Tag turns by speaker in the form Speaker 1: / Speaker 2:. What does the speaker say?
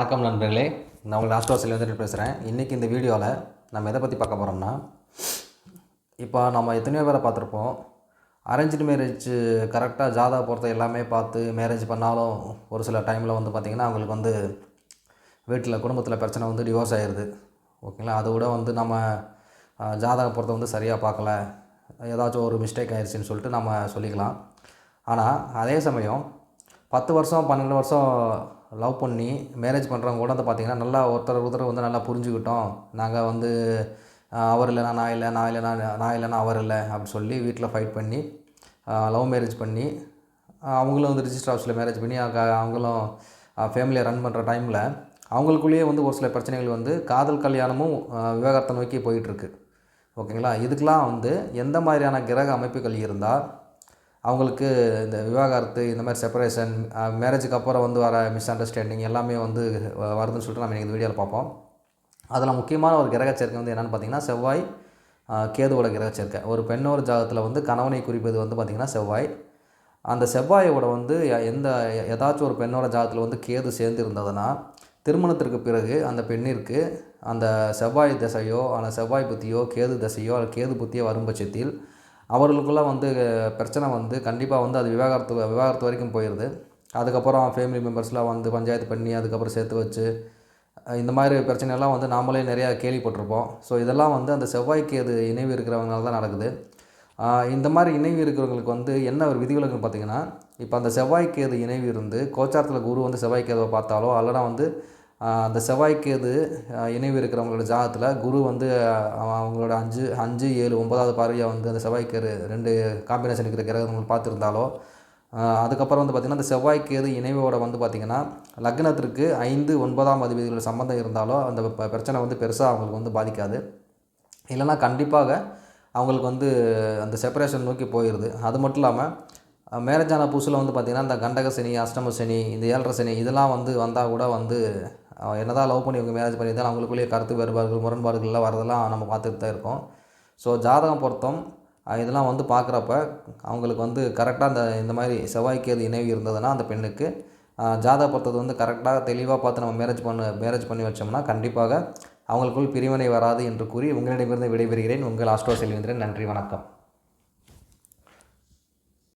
Speaker 1: வணக்கம் நண்பர்களே. நான் உங்கள் லாஸ்ட் ஹவர்ஸில் வந்துட்டு பேசுகிறேன் இன்றைக்கி இந்த வீடியோவில் நம்ம எதை பற்றி பார்க்க போகிறோம்னா இப்போ நம்ம எத்தனையோ பேரை பார்த்துருப்போம். அரேஞ்சு மேரேஜ் கரெக்டாக ஜாதா பொறுத்த எல்லாமே பார்த்து மேரேஜ் பண்ணாலும் ஒரு சில டைமில் வந்து பார்த்திங்கன்னா அவங்களுக்கு வந்து வீட்டில் குடும்பத்தில் பிரச்சனை வந்து டிவோர்ஸ் ஆயிடுது ஓகேங்களா அதை விட வந்து நம்ம அஹ், ஜாதக பொறுத்த வந்து சரியாக பார்க்கல. ஏதாச்சும் ஒரு மிஸ்டேக் ஆயிடுச்சுன்னு சொல்லிட்டு நம்ம சொல்லிக்கலாம். ஆனால் அதே சமயம் பத்து வருஷம் பன்னெண்டு வருஷம் லவ் பண்ணி மேரேஜ் பண்ணுறவங்க கூட வந்து பார்த்திங்கன்னா நல்லா ஒருத்தர் ஒருத்தர் வந்து நல்லா புரிஞ்சுக்கிட்டோம். நாங்கள் வந்து அவர் இல்லைனா நான் இல்லை நான் இல்லைனா நான் இல்லைனா அவர் இல்லை அப்படின்னு சொல்லி வீட்டில் ஃபைட் பண்ணி லவ் மேரேஜ் பண்ணி அவங்களும் வந்து ரிஜிஸ்டர் ஆஃபீஸில் மேரேஜ் பண்ணி அவங்களும் ஃபேமிலியை ரன் பண்ணுற டைமில் அவங்களுக்குள்ளேயே வந்து ஒரு சில பிரச்சனைகள் வந்து காதல் கல்யாணமும் ஆஹ், விவாகரத்தை நோக்கி போயிட்டுருக்கு ஓகேங்களா? இதுக்கெலாம் வந்து எந்த மாதிரியான கிரக அமைப்புகள் இருந்தால் அவங்களுக்கு இந்த விவாகரத்து இந்த மாதிரி செப்பரேஷன் மேரேஜுக்கு அப்புறம் வந்து வர மிஸ் அண்டர்ஸ்டாண்டிங் எல்லாமே வந்து வருதுன்னு சொல்லிட்டு நம்ம இந்த வீடியோவில் பார்ப்போம். அதில் முக்கியமான ஒரு கிரகச்சேர்க்கை வந்து என்னென்னு பார்த்தீங்கன்னா செவ்வாய் கேதுவோட கிரகச்சேர்க்கை. ஒரு பெண்ணோட ஜாதகத்தில் வந்து கணவனை குறிப்பது வந்து பார்த்திங்கன்னா செவ்வாய். அந்த செவ்வாயோட வந்து எந்த ஏதாச்சும் ஒரு பெண்ணோட ஜாதகத்தில் வந்து கேது சேர்ந்து இருந்ததுன்னா திருமணத்திற்கு பிறகு அந்த பெண்ணிற்கு அந்த செவ்வாய் திசையோ அந்த செவ்வாய் புத்தியோ கேது திசையோ அல்லது கேது புத்தியோ வரும் பட்சத்தில் அவர்களுக்குள்ள வந்து பிரச்சனை வந்து கண்டிப்பாக வந்து அது விவாகரத்து விவாகரத்து வரைக்கும் போயிடுது அதுக்கப்புறம் ஃபேமிலி மெம்பர்ஸ்லாம் வந்து பஞ்சாயத்து பண்ணி அதுக்கப்புறம் சேர்த்து வச்சு இந்த மாதிரி பிரச்சனைலாம் வந்து நாமளே நிறையா கேள்விப்பட்டிருப்போம். ஸோ இதெல்லாம் வந்து அந்த செவ்வாய்க்கு அது இணைவு இருக்கிறவங்களால தான் நடக்குது. இந்த மாதிரி இணைவு இருக்கிறவங்களுக்கு வந்து என்ன ஒரு விதிவிலக்குன்னு பார்த்தீங்கன்னா இப்போ அந்த செவ்வாய்க்கேது இணைவு இருந்து கோச்சாரத்தில் குரு வந்து செவ்வாய்க்கேதுவை பார்த்தாலோ அல்லனா வந்து அந்த செவ்வாய்க்கேது இணைவு இருக்கிறவங்களோட ஜாதகத்தில் குரு வந்து அவங்களோட அஞ்சு அஞ்சு ஏழு ஒன்பதாவது பார்வையாக வந்து அந்த செவ்வாய்க்கேது ரெண்டு காம்பினேஷன் இருக்கிற கிரகங்கள் பார்த்துருந்தாலோ அதுக்கப்புறம் வந்து பார்த்திங்கன்னா அந்த செவ்வாய்க்கேது இணைவோட வந்து பார்த்திங்கன்னா லக்னத்திற்கு ஐந்து ஒன்பதாம் அதிபதிகளோட சம்மந்தம் இருந்தாலோ அந்த ப- பிரச்சனை வந்து பெருசாக அவங்களுக்கு வந்து பாதிக்காது. இல்லைன்னா கண்டிப்பாக அவங்களுக்கு வந்து அந்த செப்பரேஷன் நோக்கி போயிடுது அது மட்டும் இல்லாமல் மேரேஜ் ஆன புதுசில் வந்து பார்த்திங்கன்னா இந்த கண்டக சனி அஷ்டம சனி இந்த ஏழரை சனி இதெல்லாம் வந்து வந்தால் கூட வந்து என்ன என்னதான் லவ் பண்ணி இவங்க மேரேஜ் பண்ணியிருந்தாலும் அவங்களுக்குள்ளேயே கருத்து வேறுபாடுகள் முரண்பாடுகள்லாம் வரதெல்லாம் நம்ம பார்த்துட்டு தான் இருக்கோம். ஸோ ஜாதகம் பொருத்தம் இதெல்லாம் வந்து பார்க்குறப்ப அவங்களுக்கு வந்து கரெக்டாக அந்த இந்த மாதிரி செவ்வாய்க்கேது இணைவு இருந்ததுன்னா அந்த பெண்ணுக்கு ஜாதக பொருத்தத்தை வந்து கரெக்டாக தெளிவாக பார்த்து நம்ம மேரேஜ் பண்ண மேரேஜ் பண்ணி வச்சோம்னா கண்டிப்பாக அவங்களுக்குள் பிரிவினை வராது என்று கூறி உங்களிடமிருந்து விடைபெறுகிறேன். உங்கள் ஆஸ்ட்ரோ செல்வேந்திரன் நன்றி வணக்கம்.